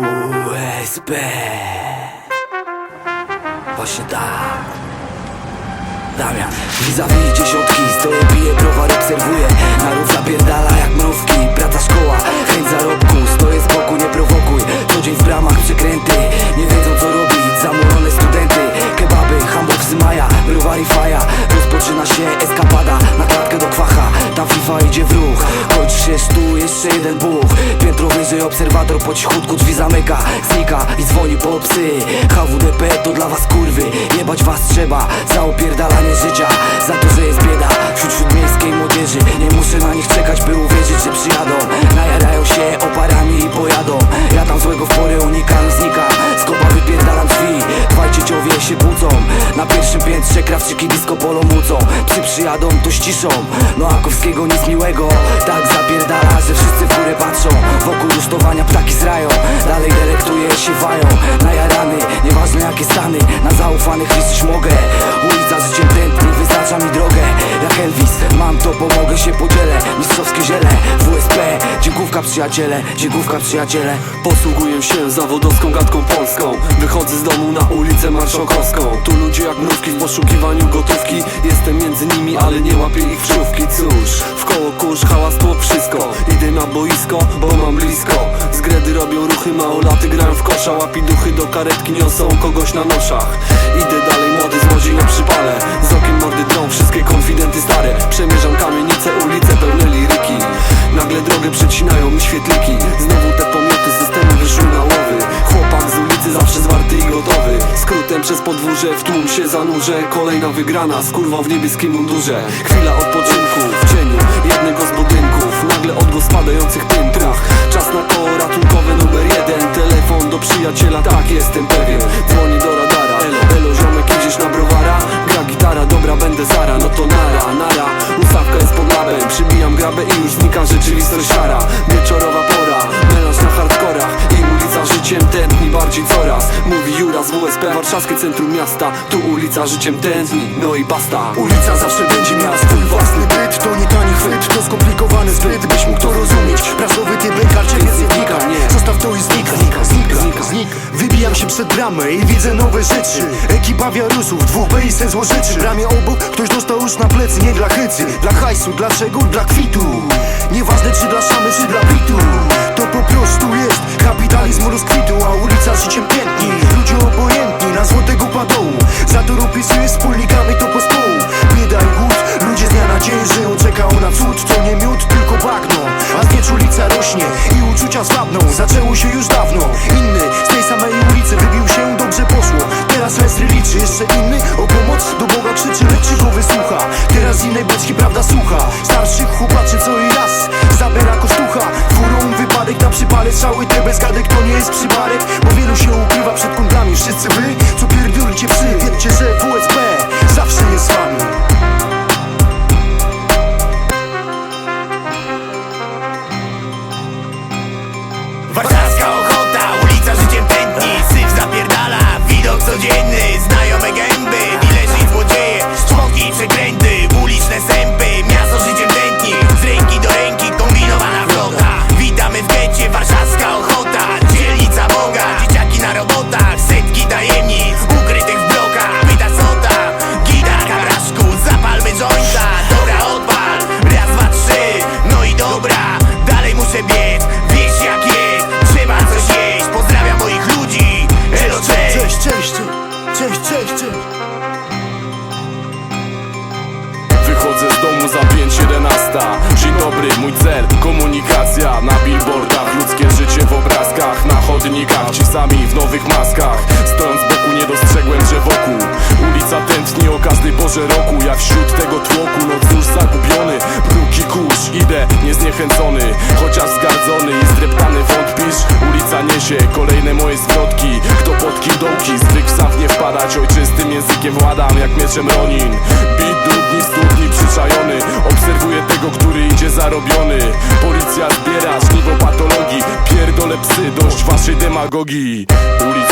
WSB Właśnie tak Damian. Vis-a-vis dziesiątki Stoję, piję browar, obserwuję. Naród zapierdala jak mrówki Praca szkoła, chęć zarobku Stoję z boku, nie prowokuj. Co dzień w bramach przekręty jeszcze jeden buch Piętro wyżej obserwator po cichutku drzwi zamyka. Znika i dzwoni po psy. HWDP to dla was kurwy. Jebać was trzeba. Za opierdalanie życia Za to, że jest bieda. Wśród śródmiejskiej piętrze krawczyki disco polo mucą Psy przyjadą, to ściszą. No nic miłego Tak zapierdala, że wszyscy w górę patrzą. Wokół rusztowania ptaki zrają Dalej delektuje się wają. Najarany, nieważne jakie stany Na zaufanych liczyć mogę. Ulica życiem tętni, wyznacza mi drogę. Jak Elvis, mam to, pomogę się podzielę Mistrzowskie ziele, Dziękówka przyjaciele, dziękówka przyjaciele. Posługuję się zawodowską gadką polską. Wychodzę z domu na ulicę marszałkowską. Tu ludzie jak mrówki w poszukiwaniu gotówki. Jestem między nimi, ale nie łapię ich wczówki. Cóż, w koło kurz, hałas to wszystko. Idę na boisko, bo mam blisko. Z gredy robią ruchy, małolaty grają w kosza. Łapi duchy do karetki, niosą kogoś na noszach. Idę dalej, młody z łodzi na przypale. Z okien mordy drą, wszystkie konfidenty stare. Przemierzam kamienice, ulice pełne liryki podwórze w tłum się zanurzę. Kolejna wygrana z kurwą w niebieskim mundurze. Chwila odpoczynku w cieniu jednego z budynków. Nagle odgłos spadających piętrach Czas na koło ratunkowe numer jeden. Telefon do przyjaciela, tak jestem pewien. Dzwoni do radara. Elo, elo ziomek idziesz na browara. Gra gitara, dobra będę zara. No to nara, nara. Ustawka jest pod labem. Przybijam grabę i już znika rzeczywistość szara Mówi Jura z WSP Warszawskie centrum miasta. Tu ulica życiem tętni No i basta. Ulica zawsze będzie miała swój własny byt To nie tani chwyt, to skomplikowany zbyt. Byś mógł to rozumieć. Pracowity bękarcie więc nie wnika Nie. Zostaw to i znika, znika, znika, znika Wybijam się przed bramę i widzę nowe rzeczy. Ekipa wiarusów, dwóch B i sen złożyczy W Bramie obok ktoś dostał już na plecy Nie dla hycy, dla hajsu, dlaczego? Dla kwitu. Nieważne czy dla szamy, czy dla bitu jeszcze inny? O pomoc Do Boga krzyczy, lecz go wysłucha Teraz innej beczki prawda słucha. Starszych chłopaczy co i raz Zabiera kosztucha. Furą wypadek na przypale Cały te bezgadek to nie jest przybarek Bo wielu się ukrywa przed kundami Wszyscy wy, co pierdolicie psy Wiedzcie, że 5.11 Dzień dobry, mój cel, komunikacja. Na billboardach, ludzkie życie w obrazkach. Na chodnikach, ci sami w nowych maskach. Stojąc z boku nie dostrzegłem, że wokół Ulica tętni o każdej porze roku. Jak wśród tego tłoku, noc już zagubiony. Bruki kurz, idę niezniechęcony. Chociaż zgardzony i zdreptany wątpisz. Ulica niesie kolejne moje zwrotki. Kto pod kim dołki, zwykł w nie wpadać. Ojczystym językiem władam jak mieczem Ronin 거기. 우리